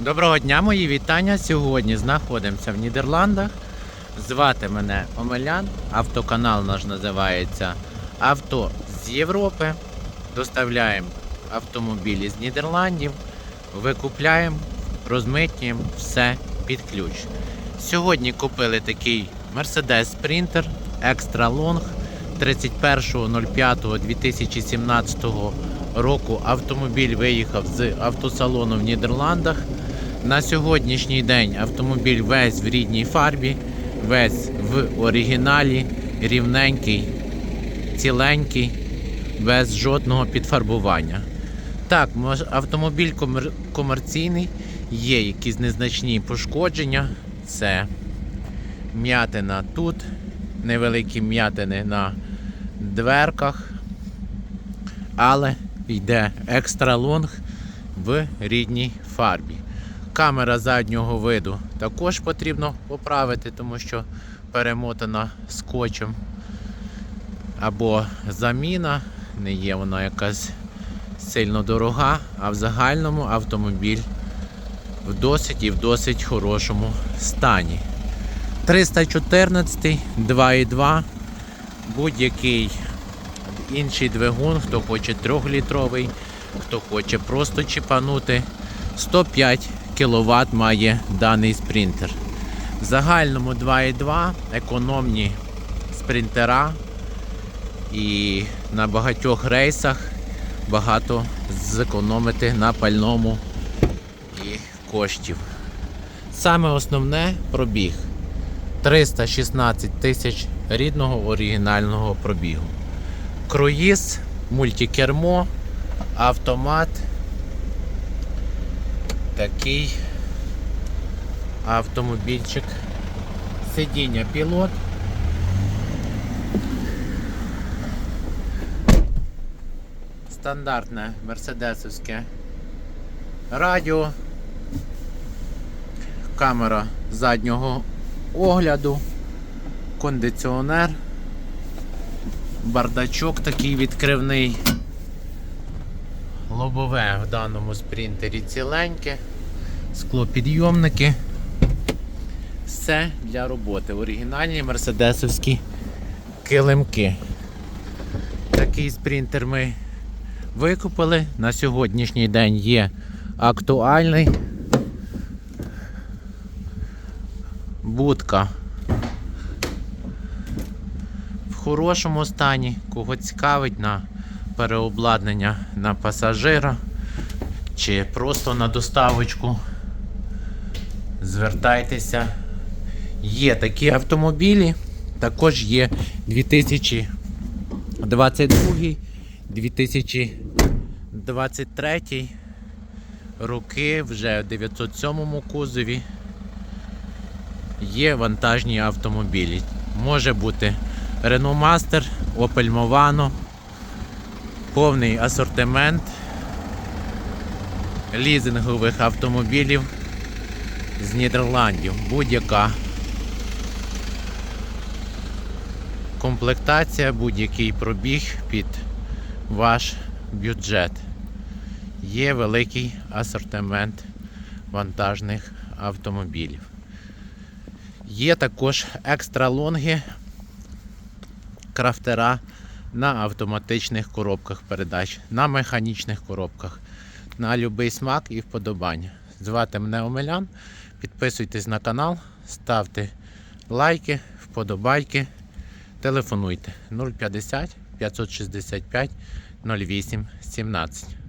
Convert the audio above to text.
Доброго дня, мої вітання. Сьогодні знаходимося в Нідерландах. Звати мене Омелян. Автоканал наш називається Авто з Європи. Доставляємо автомобілі з Нідерландів, викупляємо, розмитнюємо все під ключ. Сьогодні купили такий Mercedes Sprinter Extra Long 31.05.2017 року. Автомобіль виїхав з автосалону в Нідерландах. На сьогоднішній день автомобіль весь в рідній фарбі, весь в оригіналі, рівненький, ціленький, без жодного підфарбування. Так, автомобіль комер- комерційний, є якісь незначні пошкодження. Це м'ятина тут, невеликі м'ятини на дверках, але йде екстра лонг в рідній фарбі. Камера заднього виду також потрібно поправити, тому що перемотана скотчем. Або заміна, не є вона якась сильно дорога, а в загальному автомобіль в досить і в досить хорошому стані. 314, 2,2, будь-який інший двигун, хто хоче 3-літровий, хто хоче просто чіпанути. 105 кВт має даний спринтер. В загальному 2,2 економні спринтера і на багатьох рейсах багато зекономити на пальному і коштів. Саме основне пробіг 316 тисяч рідного оригінального пробігу. Круїз, мультикермо, автомат. Такий автомобільчик. Сидіння пілот. Стандартне мерседесовське радіо. Камера заднього огляду, кондиціонер, бардачок такий відкривний. Лобове в даному спринтері ціленьке, склопідйомники. Все для роботи. Оригінальні мерседесовські килимки. Такий спринтер ми викупили. На сьогоднішній день є актуальний. Будка в хорошому стані, кого цікавить на переобладнання на пасажира чи просто на доставочку. Звертайтеся. Є такі автомобілі, також є 2022, 2023 роки вже в 907 кузові. Є вантажні автомобілі. Може бути Renault Master, Opel Movano, повний асортимент лізингових автомобілів з Нідерландів. Будь-яка комплектація, будь-який пробіг під ваш бюджет. Є великий асортимент вантажних автомобілів. Є також екстра лонги крафтера на автоматичних коробках передач, на механічних коробках, на будь-який смак і вподобання. Звати мене Омелян. Підписуйтесь на канал, ставте лайки, вподобайки, телефонуйте 050 565 08 17.